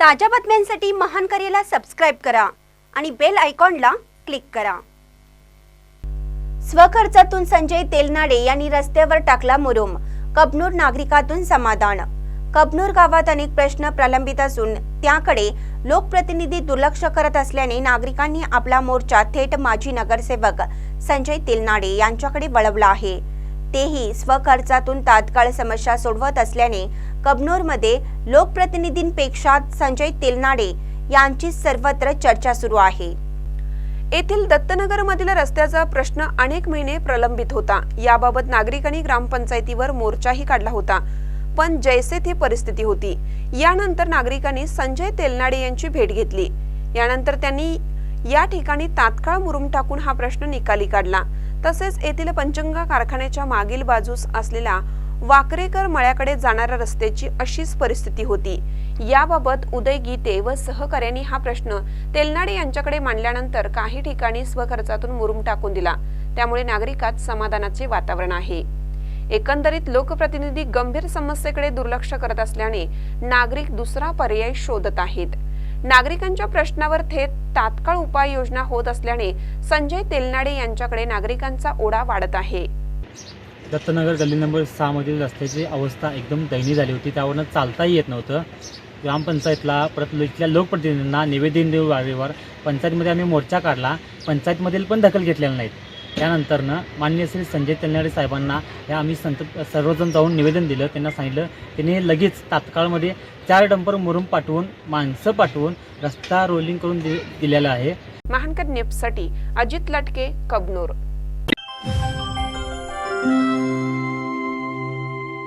ताज्या बातम्यांसाठी महान करेला सबस्क्राईब करा आणि बेल आयकॉनला क्लिक करा. स्वखर्चातून संजय तेलनाडे यांनी रस्त्यावर टाकला मुरुम. कबनूर नागरिकातून समाधान. कबनूर गावात अनेक प्रश्न प्रलंबित असून त्याकडे लोकप्रतिनिधी दुर्लक्ष करत असल्याने नागरिकांनी आपला मोर्चा थेट माजी नगरसेवक संजय तेलनाडे यांच्याकडे वळवला आहे. तेही स्वखर्चातून तात्काळ समस्या सोडवत असल्याने कबनूरमध्ये लोकप्रतिनिधींपेक्षा संजय तेलनाडे यांची सर्वत्र चर्चा सुरू आहे. येथील दत्तनगरमधील रस्त्याचा प्रश्न अनेक महिने प्रलंबित होता. याबाबत नागरिकांनी ग्रामपंचायतीवर मोर्चाही काढला होता. पण जैसे ती परिस्थिती होती. यानंतर नागरिकांनी संजय तेलनाडे यांची भेट घेतली. यानंतर त्यांनी या ठिकाणी तात्काळ मुरुम टाकून हा प्रश्न निकाली काढला. तसेच येथील पंचंगा कारखान्याच्या मागील बाजूस असलेला वाकरेकर मळ्याकडे जाणाऱ्या रस्त्याची अशीच परिस्थिती होती. याबाबत उदय गीते व सहकार्यांनी हा प्रश्न तेलनाडे यांच्याकडे मांडल्यानंतर काही ठिकाणी स्वखर्चातून मुरुम टाकून दिला. त्यामुळे नागरिकात समाधानाचे वातावरण आहे. एकंदरीत लोकप्रतिनिधी गंभीर समस्येकडे दुर्लक्ष करत असल्याने नागरिक दुसरा पर्याय शोधत आहेत. नागरिकांच्या प्रश्नावर थेट तात्काळ उपाययोजना होत असल्याने संजय तेलनाडे यांच्याकडे नागरिकांचा ओढा वाढत आहे. दत्तनगर गल्ली नंबर सहामधील रस्त्याची अवस्था एकदम दयनीय झाली होती. त्यावरनं चालताही येत नव्हतं. ग्रामपंचायतला परत इथल्या लोकप्रतिनिधींना निवेदन देऊ वारेवर पंचायतमध्ये आम्ही मोर्चा काढला. पंचायतमधील पण दखल घेतलेल्या नाहीत. त्यानंतरनं मान्य श्री संजय तेलनाडे साहेबांना हे आम्ही संत सर्वजण जाऊन निवेदन दिलं. त्यांना सांगितलं त्यांनी लगेच तात्काळमध्ये चार डंपर मुरुम पाठवून माणसं पाठवून रस्ता रोलिंग करून दि दिलेला आहे. महानकर नेपसाठी अजित लटके कबनूर.